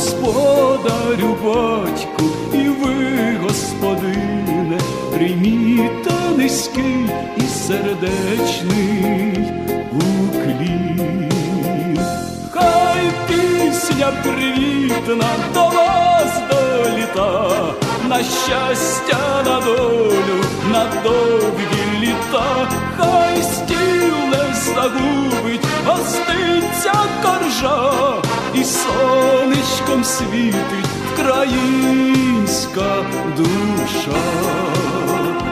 господарю батьку, і ви, господине, прийміте низький і сердечний уклін. Хай пісня привітна до вас доліта, на щастя, на долю, на довгі літа, хай стіл не загубить гостинця коржа, і сонечком світить українська душа.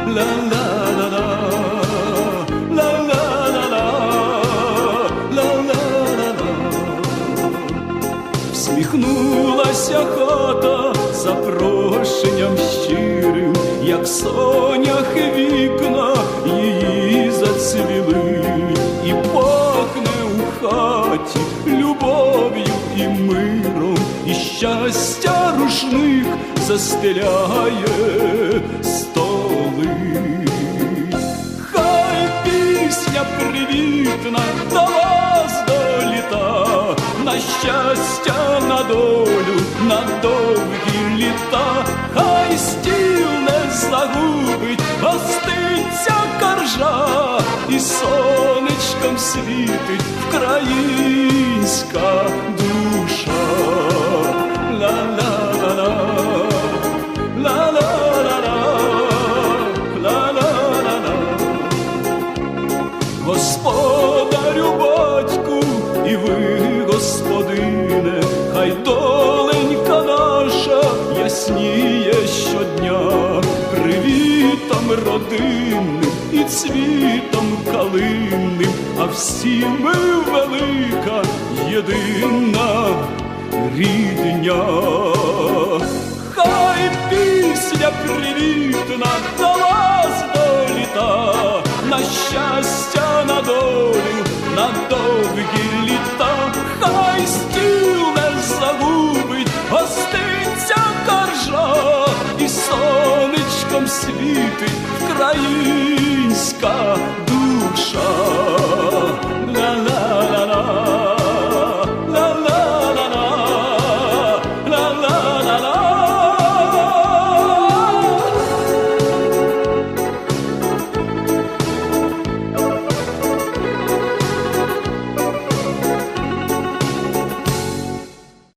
Ла-ла-ла-ла, ла-ла-ла-ла. Всміхнулася хата запрошенням щирим, як соняхи вікна її зацвіли, і пахне у хаті любов'ю і миром, і щастя рушник застеляє столи. Хай пісня привітна до вас доліта, на щастя, на долю, на довгі літа, хай стіл не загубить гостинця коржа, і сонечком світить українська душа. Господарю батьку, і ви, господине, хай доленька наша ясніє щодня, привітом родинним і цвітом калинним, а всі ми велика єдина рідня. Хай пісня привітна до вас доліта, на щастя, на долю, на довгі літа, хай стіл не загубить гостинця коржа, і сонечком світить українська